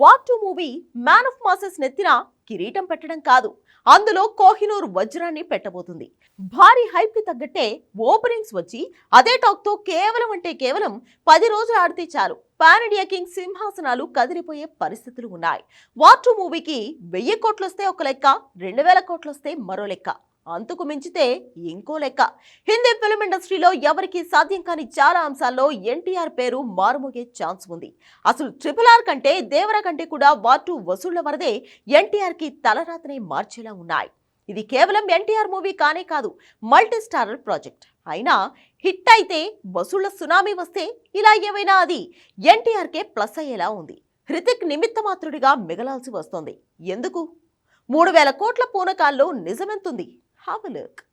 War two movie man of masses నెత్తిన కిరీటం పెట్టడం కాదు అందులో కోహినూర్ వజ్రాన్ని పెట్టబోతుంది. భారీ హైప్కి తగ్గట్టే ఓపెనింగ్స్ వచ్చి అదే టాక్తో కేవలం అంటే కేవలం పది రోజులు ఆడితే చాలు. పాన్ ఇండియా కింగ్ సింహాసనాలు కదిలిపోయే పరిస్థితులు ఉన్నాయి. వార్ టూ మూవీకి వెయ్యి కోట్లు వస్తే ఒక లెక్క రెండు వేల కోట్లు వస్తే మరో లెక్క. అంతకు మించితే ఇంకో లెక్క. హిందీ ఫిల్మ్ ఇండస్ట్రీలో ఎవరికీ సాధ్యం కాని చాలా అంశాల్లో ఎన్టీఆర్ పేరు మారుమోగే ఛాన్స్ ఉంది. అసలు ట్రిపుల్ ఆర్ కంటే దేవర కంటే కూడా వాటు వసూళ్ళ వరదే ఎన్టీఆర్కి తలరాతనే మార్చేలా ఉన్నాయి. ఇది కేవలం ఎన్టీఆర్ మూవీ కానే కాదు మల్టీ స్టారర్ ప్రాజెక్ట్. అయినా హిట్ అయితే వసూళ్ళ సునామీ వస్తే ఇలా ఏమైనా అది ఎన్టీఆర్కే ప్లస్ అయ్యేలా ఉంది. హృతిక్ నిమిత్త మాత్రుడిగా మిగలాల్సి వస్తోంది. ఎందుకు? మూడు వేల కోట్ల పూనకాల్లో నిజమెంతుంది. Have a look.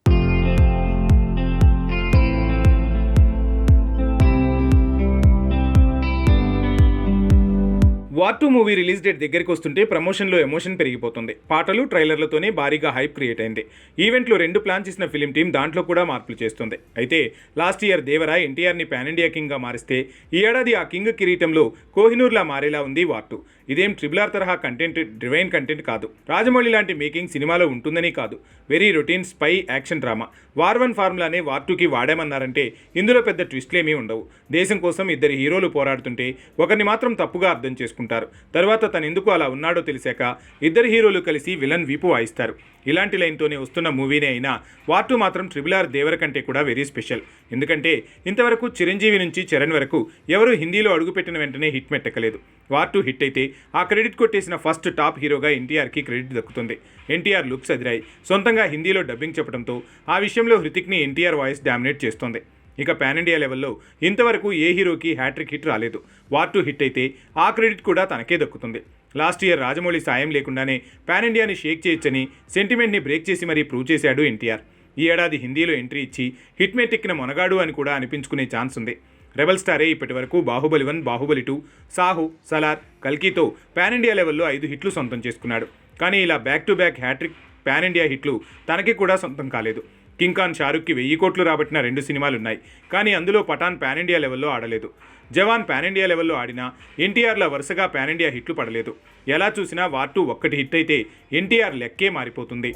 War two movie release date దగ్గరికి వస్తుంటే ప్రమోషన్లో ఎమోషన్ పెరిగిపోతుంది. పాటలు ట్రైలర్లతోనే భారీగా హైప్ క్రియేట్ అయింది. ఈవెంట్లో రెండు ప్లాన్ చేసిన ఫిలిం టీం దాంట్లో కూడా మార్పులు చేస్తుంది. అయితే లాస్ట్ ఇయర్ దేవరా ఎన్టీఆర్ని పాన్ ఇండియా కింగ్గా మారిస్తే ఈ ఏడాది ఆ కింగ్ కిరీటంలో కోహినూర్లా మారేలా ఉంది వార్ టూ. ఇదేం ట్రిబుల్ ఆర్ తరహా కంటెంట్ డివైన్ కంటెంట్ కాదు. రాజమౌళి లాంటి మేకింగ్ సినిమాలో ఉంటుందని కాదు. Very routine spy action drama. War one ఫార్ములానే war టూకి వాడామన్నారంటే ఇందులో పెద్ద ట్విస్ట్లేమీ ఉండవు. దేశం కోసం ఇద్దరు హీరోలు పోరాడుతుంటే ఒకరిని మాత్రం తప్పుగా అర్థం చేసుకుంటారు. తర్వాత తను ఎందుకు అలా ఉన్నాడో తెలిసాక ఇద్దరు హీరోలు కలిసి విలన్ వీపు వాయిస్తారు. ఇలాంటి లైన్తోనే వస్తున్న మూవీనే అయినా వార్టు మాత్రం ట్రిబుల్ ఆర్ దేవర కంటే కూడా వెరీ స్పెషల్. ఎందుకంటే ఇంతవరకు చిరంజీవి నుంచి చరణ్ వరకు ఎవరు హిందీలో అడుగుపెట్టిన వెంటనే హిట్ మెట్టకలేదు. వార్ టూ హిట్ అయితే ఆ క్రెడిట్ కొట్టేసిన ఫస్ట్ టాప్ హీరోగా ఎన్టీఆర్కి క్రెడిట్ దక్కుతుంది. ఎన్టీఆర్ లుక్స్ అదిరాయి. సొంతంగా హిందీలో డబ్బింగ్ చెప్పడంతో ఆ విషయంలో హృతిక్ని ఎన్టీఆర్ వాయిస్ డామినేట్ చేస్తోంది. ఇక పాన్ ఇండియా లెవెల్లో ఇంతవరకు ఏ హీరోకి హ్యాట్రిక్ హిట్ రాలేదు. వార్ టూ హిట్ అయితే ఆ క్రెడిట్ కూడా తనకే దక్కుతుంది. లాస్ట్ ఇయర్ రాజమౌళి సాయం లేకుండానే పాన్ ఇండియాని షేక్ చేయొచ్చని సెంటిమెంట్ని బ్రేక్ చేసి మరీ ప్రూవ్ చేశాడు ఎన్టీఆర్. ఈ ఏడాది హిందీలో ఎంట్రీ ఇచ్చి హిట్ మెట్టెక్కిన మొనగాడు అని కూడా అనిపించుకునే ఛాన్స్ ఉంది. రెబల్ స్టారే ఇప్పటి వరకు బాహుబలి వన్ బాహుబలి టూ సాహు సలార్ కల్కీతో పాన్ ఇండియా లెవెల్లో ఐదు హిట్లు సొంతం చేసుకున్నాడు. కానీ ఇలా back to back hattrick pan India హిట్లు తనకి కూడా సొంతం కాలేదు. కింగ్ ఖాన్ షారుఖ్కి వెయ్యి కోట్లు రాబట్టిన రెండు సినిమాలు ఉన్నాయి కానీ అందులో పఠాన్ పాన్ ఇండియా లెవెల్లో ఆడలేదు. జవాన్ పాన్ ఇండియా లెవెల్లో ఆడినా ఎన్టీఆర్ల వరుసగా పాన్ ఇండియా హిట్లు పడలేదు. ఎలా చూసినా వార్ టూ ఒక్కటి హిట్ అయితే ఎన్టీఆర్ లెక్కే మారిపోతుంది.